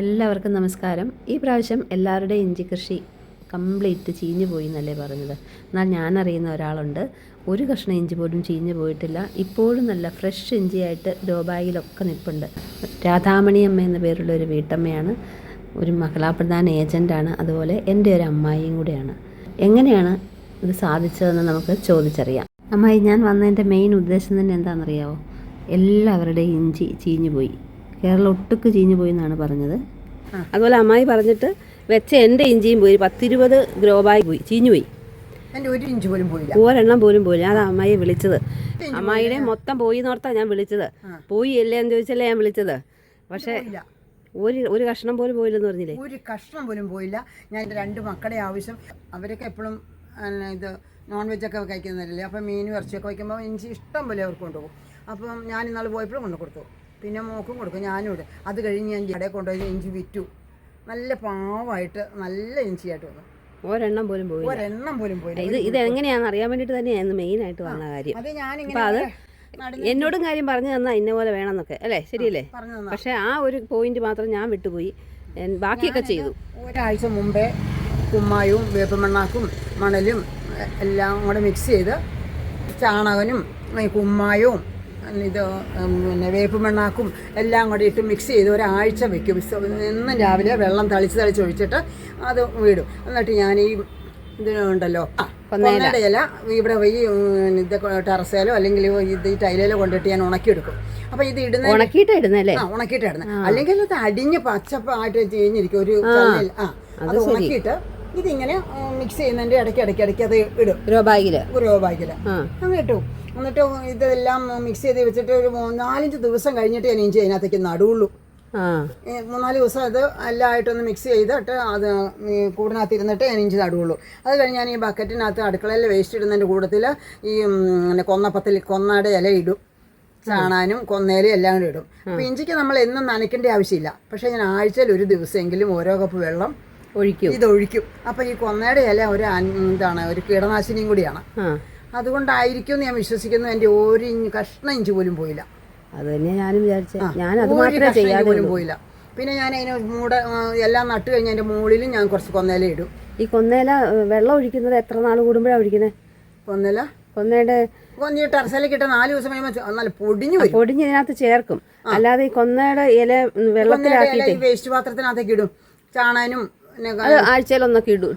എല്ലാവർക്കും നമസ്കാരം. ഈ പ്രാവശ്യം എല്ലാവരുടെയും ഇഞ്ചി കൃഷി കംപ്ലീറ്റ് ചീഞ്ഞു പോയി എന്നല്ലേ പറഞ്ഞത്. എന്നാൽ ഞാൻ അറിയുന്ന ഒരാളുണ്ട്. ഒരു കഷ്ണം ഇഞ്ചി പോലും ചീഞ്ഞു പോയിട്ടില്ല. ഇപ്പോഴും നല്ല ഫ്രഷ് ഇഞ്ചിയായിട്ട് ഗ്രോ ബാഗിലൊക്കെ നിൽപ്പുണ്ട്. രാധാമണി അമ്മ എന്ന പേരുള്ള ഒരു വീട്ടമ്മയാണ്. ഒരു മഹിളാപ്രധാന ഏജന്റാണ് അതുപോലെ എന്റെ ഒരു അമ്മായിയും കൂടെയാണ്. എങ്ങനെയാണ് ഇത് സാധിച്ചതെന്ന് നമുക്ക് ചോദിച്ചറിയാം. അമ്മായി ഞാൻ വന്നതിന്റെ മെയിൻ ഉദ്ദേശം തന്നെ എന്താണെന്നറിയാവോ? എല്ലാവരുടെയും ഇഞ്ചി ചീഞ്ഞു പോയി. കേരളം ഒട്ടുക്ക് ചീഞ്ഞു പോയി എന്നാണ് പറഞ്ഞത് അതുപോലെ അമ്മായി പറഞ്ഞിട്ട് വെച്ച എന്റെ ഇഞ്ചിയും പോയി പത്തിരുപത് ഗ്രോബായി പോയി ചീഞ്ഞു പോയി. ഒരു ഇഞ്ച് പോലും പോയില്ല. ഒരെണ്ണം പോലും പോയില്ല. അതാ അമ്മായിയെ വിളിച്ചത്. അമ്മായിയുടെ മൊത്തം പോയി നോർത്താ ഞാൻ വിളിച്ചത്. പോയി അല്ലേ എന്ന് ചോദിച്ചല്ലേ ഞാൻ വിളിച്ചത്. പക്ഷേ ഒരു ഒരു കഷ്ണം പോലും പോയില്ലെന്ന് പറഞ്ഞില്ലേ? ഒരു കഷ്ണം പോലും പോയില്ല. ഞാൻ എന്റെ രണ്ട് മക്കളുടെ ആവശ്യം അവരൊക്കെ എപ്പോഴും ഇത് നോൺ വെജൊക്കെ കഴിക്കുന്നതല്ലേ? അപ്പം മീനും ഇറച്ചിയൊക്കെ വയ്ക്കുമ്പോൾ ഇഞ്ചി ഇഷ്ടം പോലെ അവർക്ക് കൊണ്ടുപോകും. അപ്പം ഞാൻ ഇന്നാൾ പോയപ്പോഴും കൊണ്ടു കൊടുത്തു പിന്നെ മോക്കും കൊടുക്കും ഞാനും ഇടും. അത് കഴിഞ്ഞ് ഞാൻ കടയിൽ കൊണ്ടുപോയി ഇഞ്ചി വിറ്റു. നല്ല പാവമായിട്ട് നല്ല ഇഞ്ചിയായിട്ട് വന്നു. ഒരെണ്ണം പോലും പോയി ഒരെണ്ണം പോലും പോയി ഇത് ഇത് എങ്ങനെയാണെന്ന് അറിയാൻ വേണ്ടിയിട്ട് തന്നെയാണ് മെയിൻ ആയിട്ട് വന്ന കാര്യം. അത് ഞാനിങ്ങനെ അത് എന്നോടും കാര്യം പറഞ്ഞു തന്നാ ഇന്ന പോലെ വേണമെന്നൊക്കെ അല്ലേ? ശരിയല്ലേ? പക്ഷെ ആ ഒരു പോയിന്റ് മാത്രം ഞാൻ വിട്ടുപോയി. ബാക്കിയൊക്കെ ചെയ്തു. ഒരാഴ്ച മുമ്പേ കുമ്മായവും വേപ്പമണ്ണാക്കും മണലും എല്ലാം കൂടെ മിക്സ് ചെയ്ത് ചാണകനും കുമ്മായവും ഇത് പിന്നെ വേപ്പുമണ്ണാക്കും എല്ലാം കൂടി ഇട്ട് മിക്സ് ചെയ്ത് ഒരാഴ്ച വെക്കും. എന്നും രാവിലെ വെള്ളം തളിച്ച് തളിച്ച് ഒഴിച്ചിട്ട് അത് വീടും എന്നിട്ട് ഞാൻ ഈ ഇതിനുണ്ടല്ലോ കൊന്നയുടെ ഇല ഇവിടെ പോയി ഇത് ടെറസേലോ അല്ലെങ്കിൽ ഇത് ഈ ടൈലേലോ കൊണ്ടിട്ട് ഞാൻ ഉണക്കിയെടുക്കും. അപ്പൊ ഇത് ഇടുന്ന ഉണക്കിയിട്ടാ ഇടുന്നല്ലേ ആ ഉണക്കിയിട്ട് ഇടുന്നത്. അല്ലെങ്കിൽ അത് അടിഞ്ഞ് പച്ചപ്പായിട്ട് ചെയ്യുന്നിരിക്കും ഒരു ആ. അത് ഉണക്കിയിട്ട് ഇതിങ്ങനെ മിക്സ് ചെയ്യുന്നതിന്റെ ഇടയ്ക്ക് ഇടയ്ക്ക് ഇടയ്ക്ക് അത് ഇടും. ഗ്രോ ബാഗിൽ ഒരു ബാഗിൽ ആ. അങ്ങ് ഇട്ടു. എന്നിട്ട് ഇതെല്ലാം മിക്സ് ചെയ്ത് വെച്ചിട്ട് ഒരു നാലഞ്ച് ദിവസം കഴിഞ്ഞിട്ട് ഞാൻ ഇഞ്ചി അതിനകത്തേക്ക് നടുള്ളൂ മൂന്നാൽ ദിവസം അത് എല്ലായിട്ടൊന്ന് മിക്സ് ചെയ്തിട്ട് അത് കൂടിനകത്ത് ഇരുന്നിട്ട് ഞാൻ ഇഞ്ചി നടുള്ളൂ അത് കഴിഞ്ഞ് ഞാൻ ഈ ബക്കറ്റിനകത്ത് അടുക്കളയിൽ വേസ്റ്റ് ഇടുന്നതിന്റെ കൂട്ടത്തിൽ ഈ പിന്നെ കൊന്നപ്പത്തിൽ കൊന്നയുടെ ഇല ഇടും. ചാണാനും കൊന്നേലും എല്ലാം കൂടി ഇടും. അപ്പോൾ ഇഞ്ചിക്ക് നമ്മൾ എന്നും നനയ്ക്കേണ്ട ആവശ്യമില്ല. പക്ഷേ ഞാൻ ആഴ്ചയിൽ ഒരു ദിവസമെങ്കിലും ഓരോ കപ്പ് വെള്ളം ഒഴിക്കും. ഇതൊഴിക്കും. അപ്പോൾ ഈ കൊന്നയുടെ ഇല ഒരു എന്താണ് ഒരു കീടനാശിനിയും കൂടിയാണ്. അതുകൊണ്ടായിരിക്കും ഞാൻ വിശ്വസിക്കുന്നു. എന്റെ ഒരു ഇഞ്ച് കഷ്ണം ഇഞ്ച് പോലും പോയില്ല. അത് തന്നെ ഞാനും വിചാരിച്ചേ. ഞാൻ അത് മാത്രമേ ചെയ്യാതെ പോലും പോയില്ല. പിന്നെ ഞാൻ അതിന് മൂട എല്ലാം നട്ട് കഴിഞ്ഞ് അതിന്റെ മുകളിലും ഞാൻ കുറച്ച് കൊന്നേല ഇടും. ഈ കൊന്നേല വെള്ളം ഒഴിക്കുന്നത് എത്ര നാൾ കൂടുമ്പോഴാണ് ഒഴിക്കുന്നത് കൊന്നേല കൊന്നയുടെ കൊന്നി ടെറസിലേക്ക് ഇട്ട നാല് ദിവസം കഴിയുമ്പോൾ നല്ല പൊടിഞ്ഞു പൊടിഞ്ഞ് ഇതിനകത്ത് ചേർക്കും. അല്ലാതെ ഈ കൊന്നയുടെ ഇല വെള്ളത്തിലാക്കി വേസ്റ്റ് പാത്രത്തിനകത്തേക്ക് ഇടും. ചാണാനും അത് ആഴ്ചയിലൊന്നൊക്കെ ഇട്ടു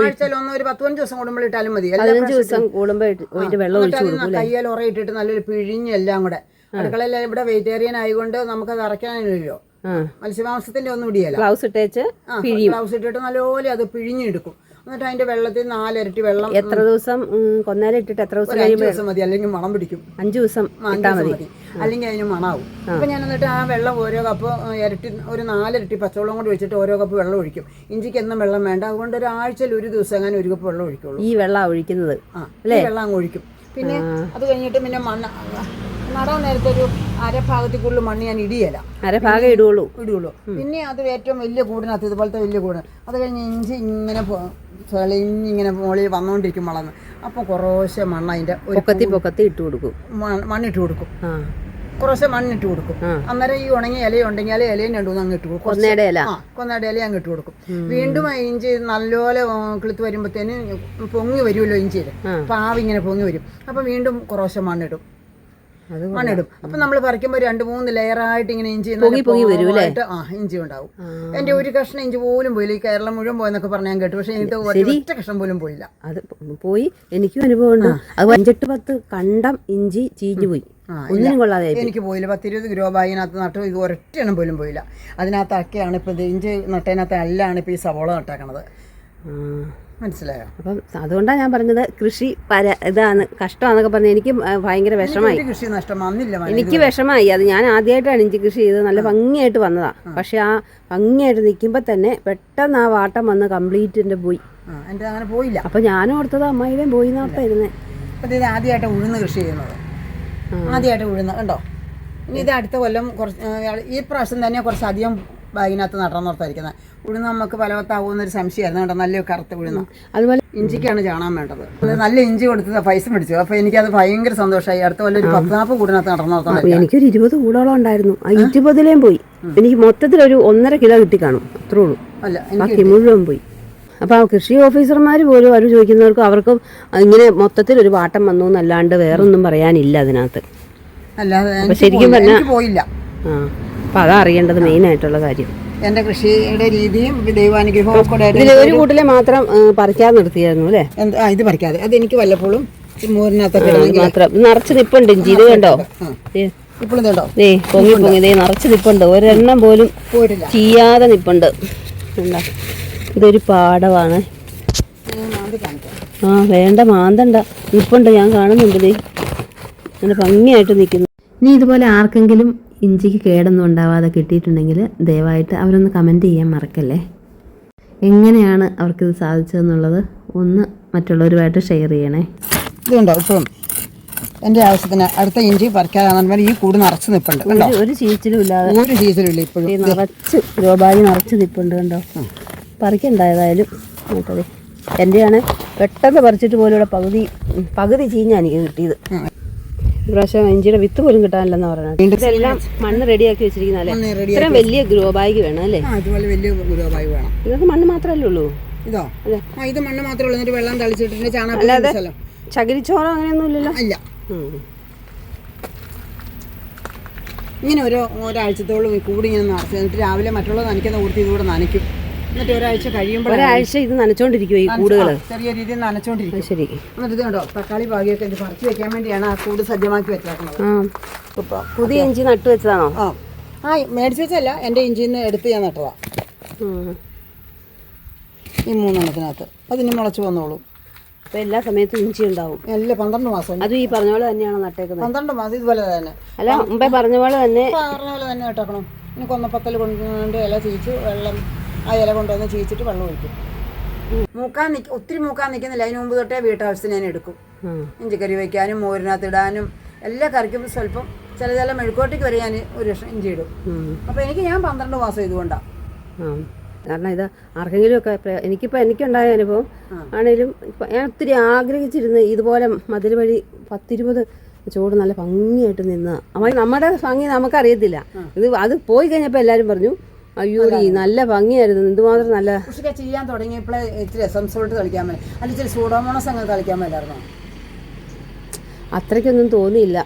ആഴ്ചയിലൊന്നും ഒരു പത്ത് പതിനഞ്ച് ദിവസം കൂടുമ്പോൾ ഇട്ടാലും മതി. പതിനഞ്ച് ദിവസം കൂടുമ്പോൾ അതിന്റെ വെള്ളം ഒഴിച്ചു കൊടുക്കും അല്ലേ കയ്യിൽ ഉറയിട്ടിട്ട് നല്ലൊരു പിഴിഞ്ഞെല്ലാം കൂടെ. അടുക്കളയിൽ ഇവിടെ വെജിറ്റേറിയൻ ആയതുകൊണ്ട് നമുക്ക് അറയ്ക്കാനില്ലല്ലോ ആ. മത്സ്യമാംസത്തിന്റെ ഒന്നും ഇടിയല്ല. ബ്ലൗസ് ഇട്ടേച്ച് ബ്ലൗസ് ഗ്ലൗസ് ഇട്ടിട്ട് നല്ലപോലെ അത് പിഴിഞ്ഞെടുക്കും. എന്നിട്ട് അതിന്റെ വെള്ളത്തിൽ നാലിരട്ടി വെള്ളം എത്ര ദിവസം ഉം, ഇട്ടിട്ട് എത്ര ദിവസം ദിവസം മതി. അല്ലെങ്കിൽ മണം പിടിക്കും. അഞ്ചു ദിവസം മതി. അല്ലെങ്കിൽ അതിന് മണാവും. അപ്പൊ ഞാൻ എന്നിട്ട് ആ വെള്ളം ഓരോ കപ്പ് ഇരട്ടി ഒരു നാലിരട്ടി പച്ചവെള്ളം കൊണ്ട് ഒഴിച്ചിട്ട് ഓരോ കപ്പ് വെള്ളം ഒഴിക്കും. ഇഞ്ചിക്ക് എന്നും വെള്ളം വേണ്ട. അതുകൊണ്ട് ഒരു ആഴ്ചയിൽ ഒരു ദിവസം അങ്ങനെ ഒരു കപ്പ് വെള്ളം ഒഴിക്കുള്ളൂ. ഈ വെള്ളം ഒഴിക്കുന്നത്. ആ ഈ വെള്ളം അങ്ങ് ഒഴിക്കും. പിന്നെ അത് കഴിഞ്ഞിട്ട് പിന്നെ മണ്ണ് നടാൻ നേരത്തെ ഒരു അരഭാഗത്തിൽ കൂടുതൽ മണ്ണ് ഞാൻ ഇടിയല്ല. അരഭാഗം ഇടുള്ളൂ ഇടുള്ളൂ പിന്നെ അത് ഏറ്റവും വലിയ കൂടിനകത്ത് ഇതുപോലത്തെ വലിയ കൂട്. അത് കഴിഞ്ഞ് ഇഞ്ചി ഇങ്ങനെ ഇങ്ങനെ മുകളിൽ വന്നുകൊണ്ടിരിക്കും വളർന്ന് അപ്പോൾ കുറേശ്ശെ മണ്ണ് അതിന്റെ പൊക്കത്തി പൊക്കത്തി ഇട്ട് കൊടുക്കും. മണ്ണിട്ട് കൊടുക്കും. കുറേശ്ശെ മണ്ണിട്ട് കൊടുക്കും. അന്നേരം ഈ ഉണങ്ങിയ ഇല ഉണ്ടെങ്കിൽ ആ ഇലയും രണ്ടു അങ്ങ് ഇട്ട് കൊടുക്കും. കൊന്നയുടെ ഇല. കൊന്നയുടെ ഇല അങ്ങ് ഇട്ട് കൊടുക്കും. വീണ്ടും ഇഞ്ചി നല്ലപോലെ കിളുത്ത് വരുമ്പോഴത്തേന് പൊങ്ങി വരുമല്ലോ ഇഞ്ചിയിൽ പാവിങ്ങനെ പൊങ്ങി വരും. അപ്പോൾ വീണ്ടും കുറേശ്ശെ മണ്ണിടും. മണ്ണിടും. അപ്പം നമ്മൾ പറിക്കുമ്പോൾ രണ്ട് മൂന്ന് ലെയർ ആയിട്ട് ഇങ്ങനെ ഇഞ്ചി ആ ഇഞ്ചി ഉണ്ടാവും. എന്റെ ഒരു കഷ്ണം ഇഞ്ചി പോലും പോയില്ല. ഈ കേരളം മുഴുവൻ പോയെന്നൊക്കെ പറഞ്ഞാൽ കേട്ടു. പക്ഷേ ഇത് ഒറ്റ കഷ്ണം പോലും പോയില്ല. അത് പോയി. എനിക്കും അനുഭവമുണ്ട് അത് അഞ്ചെട്ട് പത്ത് കണ്ടം ഇഞ്ചി ചീഞ്ഞു പോയി. ആ, ഒന്നിനും കൊള്ളാതെ എനിക്ക് പോയില്ല. പത്തിരുപത് ഗ്രോ ബാഗിനകത്ത് നട്ടു. ഇത് ഒരൊറ്റ എണ്ണം പോലും പോയില്ല. അതിനകത്തൊക്കെയാണ് ഇപ്പോൾ ഇത് ഇഞ്ചി നട്ടതിനകത്ത് അല്ലാണ് ഇപ്പൊ ഈ സവോള നട്ടേക്കണത്. മനസ്സിലായോ? അപ്പം അതുകൊണ്ടാണ് ഞാൻ പറഞ്ഞത് കൃഷി പര ഇതാണ് കഷ്ടമാണെന്നൊക്കെ പറഞ്ഞ് എനിക്ക് ഭയങ്കര വിഷമായി. കൃഷി എനിക്ക് വിഷമായി. അത് ഞാൻ ആദ്യമായിട്ടാണ് ഇഞ്ചി കൃഷി ചെയ്തത്. നല്ല ഭംഗിയായിട്ട് വന്നതാ. പക്ഷെ ആ ഭംഗിയായിട്ട് നിൽക്കുമ്പോൾ തന്നെ പെട്ടെന്ന് ആ വാട്ടം വന്ന് കംപ്ലീറ്റ് എന്റെ പോയി. എന്റെ അങ്ങനെ പോയില്ല. അപ്പം ഞാനും ഓർത്തത് അമ്മായിയുടെയും പോയി നോർത്തായിരുന്നേ ഇത് ആദ്യമായിട്ട് ഉഴുന്ന് കൃഷി ചെയ്യുന്നത്. ആദ്യമായിട്ട് ഉഴുന്ന് കണ്ടോ? ഇനി ഇത് അടുത്ത കൊല്ലം കുറച്ച് ഈ പ്രാവശ്യം തന്നെ കുറച്ചധികം ബാഗിനകത്ത് നടന്നോർത്തായിരിക്കുന്നത് ഉഴുന്ന് നമുക്ക് ഫലവത്താവുമെന്നൊരു സംശയമായിരുന്നു കേട്ടോ. നല്ല കറുത്ത ഉഴുന്ന. അതുപോലെ ഇഞ്ചിക്കാണ് ചാണാൻ വേണ്ടത്. നല്ല ഇഞ്ചി കൊടുത്തത് പൈസ പിടിച്ചു. അപ്പോൾ എനിക്കത് ഭയങ്കര സന്തോഷമായി അടുത്ത പോലെ ഒരു പത്താപ്പ് കൂടിനകത്ത് കൂടിനകത്ത് നടന്നോർത്താൻ എനിക്കൊരു ഇരുപത് കൂടോളം ഉണ്ടായിരുന്നു. ആ ഇരുപതിലേം പോയി. എനിക്ക് മൊത്തത്തിൽ ഒരു ഒന്നര കിലോ കിട്ടി കാണും. അത്രേ ഉള്ളൂ. അല്ല എനിക്ക് ബാക്കി മുഴുവൻ പോയി. അപ്പോൾ ആ കൃഷി ഓഫീസർമാർ പോലും അവർ ചോദിക്കുന്നവർക്ക് അവർക്ക് ഇങ്ങനെ മൊത്തത്തിൽ ഒരു വാട്ടം വന്നു എന്നല്ലാണ്ട് വേറൊന്നും പറയാനില്ല അതിനകത്ത്. ശരിക്കും പറഞ്ഞാൽ പോയില്ല. ആ. അപ്പം അതാ അറിയേണ്ടത് മെയിനായിട്ടുള്ള കാര്യം. എന്റെ കൃഷിയുടെ രീതിയും ദൈവാനുഗ്രഹവും കൂടെ ഇതിൽ ഒരു കൂട്ടിലെ മാത്രം പറിക്കാതെ നിർത്തിയായിരുന്നു അല്ലേ? ആ ഇത് പറിക്കാതെ. അത് എനിക്ക് വല്ലപ്പോഴും മോരിനകത്തൊക്കെ മാത്രം. നിറച്ച് നിപ്പുണ്ട് ഇഞ്ചി. ഇത് കണ്ടോ? ഇപ്പോഴും കണ്ടോ? ദേ പൊങ്ങി പൊങ്ങി. ദേ നിറച്ച് നിപ്പുണ്ട്. ഒരെണ്ണം പോലും ചെയ്യാതെ നിപ്പുണ്ട്. എന്താ ഇതൊരു പാടമാണ് ഞാൻ മാന്തി കാണിക്കാം. ആ വേണ്ട മാന്തണ്ട. നിപ്പുണ്ട് ഞാൻ കാണുന്നുണ്ട് ദേ. നല്ല ഭംഗിയായിട്ട് നിൽക്കുന്നു. നീ ഇതുപോലെ ആർക്കെങ്കിലും ഇഞ്ചിക്ക് കേടൊന്നും ഉണ്ടാവാതെ കിട്ടിയിട്ടുണ്ടെങ്കിൽ ദയവായിട്ട് അവരൊന്ന് കമന്റ് ചെയ്യാൻ മറക്കല്ലേ? എങ്ങനെയാണ് അവർക്കിത് സാധിച്ചതെന്നുള്ളത് ഒന്ന് മറ്റുള്ളവരുമായിട്ട് ഷെയർ ചെയ്യണേ. ഇതുണ്ടോ? ഇപ്പം എന്റെ ആവശ്യത്തിന് അടുത്ത ഇഞ്ചി പറിക്കാതെ ഈ കൂട് നിറച്ച് നിൽപ്പുണ്ട് കണ്ടോ? ഒരു- ചീച്ചിലും ഇല്ലാതെ ഒരു സീസണില്ല ഇപ്പോഴും. ഈ നിറച്ച് ഗ്രോബാഗി നിറച്ച് നിൽപ്പുണ്ട് കണ്ടോ? പറിക്കണ്ടായതായാലും എന്റെയാണ് പെട്ടെന്ന് പറിച്ചിട്ട് പോലും ഇവിടെ പകുതി പകുതി ചീഞ്ഞാണ് എനിക്ക് കിട്ടിയത്. ഇപ്രാവശ്യം ഇഞ്ചിയുടെ വിത്ത് പോലും കിട്ടാനില്ലെന്ന് പറയുന്നത്. ഇതെല്ലാം മണ്ണ് റെഡിയാക്കി വെച്ചിരിക്കുന്നല്ലേ ready ഇത്രയും വലിയ ഗ്രോ ബാഗ് വേണം അല്ലേ? ഗുരുവായി വേണം. ഇതൊക്കെ മണ്ണ് മാത്രമല്ലേ ഉള്ളൂ? ഇതോ? മണ്ണ് മാത്രമേ ഉള്ളൂ. എന്നിട്ട് വെള്ളം തളിച്ചിട്ട് ചാണകം അല്ലാതെ ചകിരിച്ചോറോ അങ്ങനെയൊന്നും ഇല്ലല്ലോ? ഇല്ല. ഉം. ഇങ്ങനെ ഒരു ഒരാഴ്ചത്തോളം കൂടി ഇങ്ങനെ നിറച്ച് എന്നിട്ട് രാവിലെ മറ്റുള്ളത് നനയ്ക്കുന്ന കൂർത്തി ഇതുകൂടെ നനയ്ക്കും. എന്നിട്ട് ഒരാഴ്ച കഴിയുമ്പോൾ ഒരാഴ്ച ഇത് നനച്ചോണ്ടിരിക്കും ഈ കൂടുകൾ ചെറിയ രീതിയിൽ നനച്ചോണ്ടിരിക്കും. ശരി. എന്നിട്ട് കണ്ടോ? തക്കാളി ഭാഗ്യമൊക്കെ ഇത് പറിച്ചു വെക്കാൻ വേണ്ടിയാണ് ആ കൂട് സജ്ജമാക്കി വെച്ചേക്കുന്നത്. ആ. ഇപ്പം പുതിയ ഇഞ്ചി നട്ടു വെച്ചതാണോ? ആ. ആ മേടിച്ച് വെച്ചല്ല എന്റെ ഇഞ്ചിയിൽ നിന്ന് എടുത്ത് ഞാൻ നട്ടതാ. ഈ മൂന്നെണ്ണത്തിനകത്ത്. അതിന് മുളച്ച് വന്നോളൂ. അപ്പൊ എല്ലാ സമയത്തും ഇഞ്ചി ഉണ്ടാവും. എല്ലാ പന്ത്രണ്ട് മാസം. അത് ഈ പറഞ്ഞ പോലെ തന്നെയാണ് നട്ടേക്കുന്നത്. പന്ത്രണ്ട് മാസം ഇതുപോലെ തന്നെ. അല്ല മുമ്പേ പറഞ്ഞ പോലെ തന്നെ പറഞ്ഞ പോലെ തന്നെ നട്ടേക്കണം. ഇനി കൊന്നപ്പത്തൽ കൊണ്ടുകൊണ്ട് ഇല ചീച്ച് വെള്ളം ആ ഇല കൊണ്ടുവന്ന് ചീച്ചിട്ട് വെള്ളം ഒഴിക്കും. മൂക്കാൻ നിൽക്ക ഒത്തിരി മൂക്കാൻ നിൽക്കുന്നില്ല അതിന് മുമ്പ് തൊട്ടേ വീട്ടാവശ്യത്തിന് ഞാൻ എടുക്കും. ഇഞ്ചിക്കറി വയ്ക്കാനും മോരിനകത്ത് ഇടാനും എല്ലാ കറിക്കും സ്വല്പം ചില ചില മെഴുക്കോട്ടേക്ക് വരെ ഞാൻ ഒരു കഷ്ണം ഇഞ്ചി ഇടും. അപ്പം അപ്പോൾ എനിക്ക് ഞാൻ പന്ത്രണ്ട് മാസം ഇതുകൊണ്ടാണ് കാരണം ഇത് ആർക്കെങ്കിലും ഒക്കെ എനിക്കിപ്പോൾ എനിക്കുണ്ടായ അനുഭവം ആണെങ്കിലും ഇപ്പം ഞാൻ ഒത്തിരി ആഗ്രഹിച്ചിരുന്ന് ഇതുപോലെ മതിൽ വഴി പത്തിരുപത് ചൂട് നല്ല ഭംഗിയായിട്ട് നിന്ന്. നമ്മുടെ ഭംഗി നമുക്കറിയത്തില്ല. ഇത് അത് പോയി കഴിഞ്ഞപ്പോൾ എല്ലാവരും പറഞ്ഞു അയ്യോ ഈ നല്ല ഭംഗിയായിരുന്നു. എന്തുമാത്രം നല്ല കൃഷിയൊക്കെ ചെയ്യാൻ തുടങ്ങിയപ്പോഴേ ഇച്ചിരി എസം സോൾട്ട് കളിക്കാൻ മേലെ അല്ല ഇച്ചിരി സൂഡോമോണസ് അങ്ങ് കളിക്കാൻ മേലായിരുന്നോ അത്രയ്ക്കൊന്നും തോന്നിയില്ല.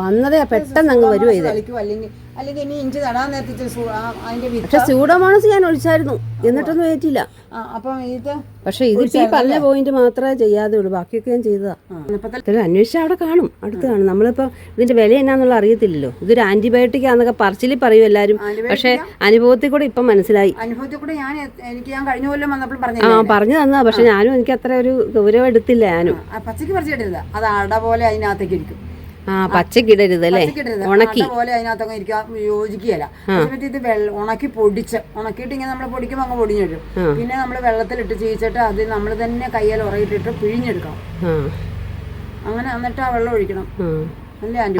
വന്നതേ പെട്ടെന്ന് അങ്ങ് വരുവാ ഇത്. തളിക്കും അല്ലെങ്കിൽ അല്ലെങ്കിൽ ഇനി ഇഞ്ചി നടാൻ നേരത്തെ ഇച്ചിരി സൂ- ആ, അതിന്റെ വിത്ത് പക്ഷെ സ്യൂഡോമോണസ് ഞാൻ ഒഴിച്ചായിരുന്നു. എന്നിട്ടൊന്നും ഏറ്റില്ല അപ്പം ഇത് പക്ഷെ ഇതിപ്പോ ഈ പറഞ്ഞ പോയിന്റ് മാത്രമേ ചെയ്യാതെ ഉള്ളൂ. ബാക്കിയൊക്കെ ഞാൻ ചെയ്തതാ. അന്വേഷിച്ചാൽ അവിടെ കാണും. അടുത്ത് കാണും. നമ്മളിപ്പോ ഇതിന്റെ വില എന്നാന്നുള്ള അറിയത്തില്ലല്ലോ. ഇതൊരു ആന്റിബയോട്ടിക് ആണെന്നൊക്കെ പറച്ചിൽ പറയും എല്ലാരും. പക്ഷെ അനുഭവത്തിൽ കൂടെ ഇപ്പം മനസ്സിലായി. അനുഭവത്തിൽ കൂടെ ഞാൻ എനിക്ക് ഞാൻ കഴിഞ്ഞ കൊല്ലം വന്നപ്പോൾ ആ പറഞ്ഞു തന്ന പക്ഷെ ഞാനും എനിക്ക് അത്ര ഒരു ഗൗരവം എടുത്തില്ല ഞാനും. പച്ചക്ക് അത് അട പോലെ അതിനകത്തേക്ക് ഇരിക്കും. ആ പച്ചക്കിടരുത് അല്ലേ? ഉണക്കി. പോലെ അതിനകത്തങ്ങ് ഇരിക്കുക യോജിക്കുകയല്ല. ഇത് ഉണക്കി പൊടിച്ച് ഉണക്കിയിട്ട് ഇങ്ങനെ നമ്മൾ പൊടിക്കുമ്പോൾ അങ്ങ് പൊടിഞ്ഞു വരും. പിന്നെ നമ്മൾ വെള്ളത്തിലിട്ട് ചീച്ചിട്ട് അത് നമ്മൾ തന്നെ കയ്യിൽ ഉറയിട്ടിട്ട് പിഴിഞ്ഞെടുക്കണം. അങ്ങനെ എന്നിട്ട് ആ വെള്ളം ഒഴിക്കണം.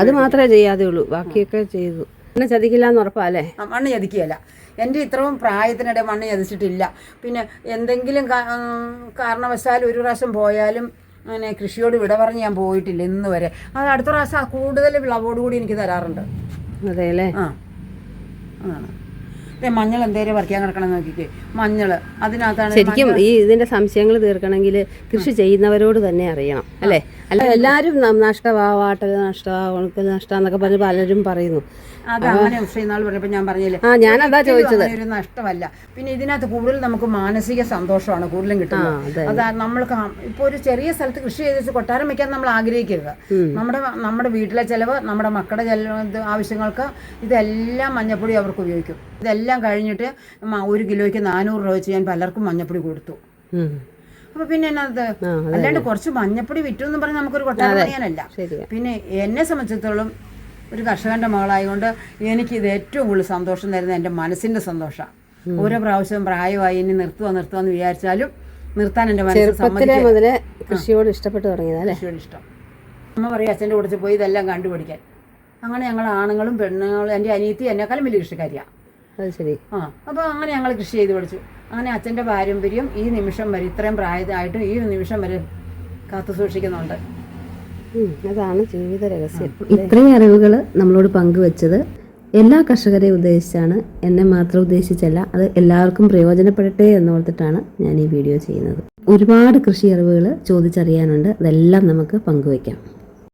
അത് മാത്രമേ ചെയ്യാതെ ഉള്ളൂ ബാക്കിയൊക്കെ ചെയ്തു. എന്നെ ചതിക്കില്ല എന്ന് ഉറപ്പാ അല്ലേ? മണ്ണ് ചതിക്കുകയല്ല. എന്റെ ഇത്രയും പ്രായത്തിനിടെ മണ്ണ് ചതിച്ചിട്ടില്ല. പിന്നെ എന്തെങ്കിലും കാരണവശാൽ ഒരു പ്രാവശ്യം പോയാലും അങ്ങനെ കൃഷിയോട് വിട പറഞ്ഞ് ഞാൻ പോയിട്ടില്ല ഇന്ന് വരെ. അത് അടുത്ത പ്രാവശ്യം ആ കൂടുതൽ വിളവോടുകൂടി എനിക്ക് തരാറുണ്ട്. അതെ അല്ലേ? ആ. അതാണ്. മഞ്ഞൾ എന്തേലും പറിക്കാൻ കിടക്കണം നോക്കിക്കേ. മഞ്ഞൾ അതിനകത്താണ് ശരിക്കും ഈ ഇതിന്റെ സംശയങ്ങൾ തീർക്കണമെങ്കിൽ കൃഷി ചെയ്യുന്നവരോട് തന്നെ അറിയണം അല്ലേ? അല്ല എല്ലാവരും നഷ്ടമാവാട്ടത് നഷ്ടമാവണക്ക് വാട്ടൽ നഷ്ടവാ ഉണക്കൽ നഷ്ടം എന്നൊക്കെ പറഞ്ഞ് പലരും പറയുന്നു. അത് അങ്ങനെ പറഞ്ഞപ്പോൾ ഞാൻ പറഞ്ഞില്ലേ? ആ ഞാനതാ ചോദിച്ചത്. ഒരു നഷ്ടമല്ല. പിന്നെ ഇതിനകത്ത് കൂടുതൽ നമുക്ക് മാനസിക സന്തോഷമാണ് കൂടുതലും കിട്ടുന്നത്. അതെ. അതാ നമ്മൾ ഇപ്പോൾ ഒരു ചെറിയ സ്ഥലത്ത് കൃഷി ചെയ്ത് കൊട്ടാരം വെക്കാൻ നമ്മൾ ആഗ്രഹിക്കരുത്. നമ്മുടെ നമ്മുടെ വീട്ടിലെ ചിലവ് നമ്മുടെ മക്കളുടെ ചെലവ് ആവശ്യങ്ങൾക്ക് ഇതെല്ലാം മഞ്ഞപ്പൊടി അവർക്ക് ഉപയോഗിക്കും. ഇതെല്ലാം കഴിഞ്ഞിട്ട് ഒരു കിലോയ്ക്ക് നാനൂറ് രൂപ വെച്ച് ഞാൻ പലർക്കും മഞ്ഞപ്പൊടി കൊടുത്തു. അപ്പൊ പിന്നെ എന്നത്? അല്ലാണ്ട് കുറച്ച് മഞ്ഞപ്പൊടി വിറ്റു എന്ന് പറഞ്ഞാൽ നമുക്കൊരു കൊട്ടാരം പണിയാനല്ല. പിന്നെ എന്നെ സംബന്ധിച്ചിടത്തോളം ഒരു കർഷകന്റെ മകളായതുകൊണ്ട് എനിക്ക് ഇത് ഏറ്റവും കൂടുതൽ സന്തോഷം തരുന്നത് എന്റെ മനസ്സിന്റെ സന്തോഷമാണ് ഓരോ പ്രാവശ്യവും പ്രായമായി ഇനി നിർത്തുക നിർത്തുക എന്ന് വിചാരിച്ചാലും നിർത്താൻ എന്റെ മനസ്സ് ചെറുപ്പത്തിലെ മുതലേ കൃഷിയോട് ഇഷ്ടപ്പെട്ട് അല്ലേ? ഇഷ്ടം. അമ്മ പറയും അച്ഛന്റെ കൂടെ പോയി ഇതെല്ലാം കണ്ടുപിടിക്കാൻ. അങ്ങനെ ഞങ്ങൾ ആണുങ്ങളും പെണ്ണുങ്ങളും എന്റെ അനിയത്തി എന്നെക്കാളും വലിയ കൃഷിക്കാരിയാണ് അത് ശരി. ആ അപ്പോൾ അങ്ങനെ ഞങ്ങൾ കൃഷി ചെയ്ത് പഠിച്ചു. അങ്ങനെ അച്ഛന്റെ പാരമ്പര്യം ഈ നിമിഷം വരെ ഇത്രയും പ്രായമായിട്ടും ഈ നിമിഷം വരെ കാത്തു സൂക്ഷിക്കുന്നുണ്ട്. അതാണ് ജീവിത രഹസ്യം. ഇത്രയും അറിവുകൾ നമ്മളോട് പങ്കുവച്ചത് എല്ലാ കർഷകരെയും ഉദ്ദേശിച്ചാണ് എന്നെ മാത്രം ഉദ്ദേശിച്ചല്ല അത് എല്ലാവർക്കും പ്രയോജനപ്പെടട്ടെ എന്നോർത്തിട്ടാണ് ഞാൻ ഈ വീഡിയോ ചെയ്യുന്നത്. ഒരുപാട് കൃഷി അറിവുകൾ ചോദിച്ചറിയാനുണ്ട്. അതെല്ലാം നമുക്ക് പങ്കുവയ്ക്കാം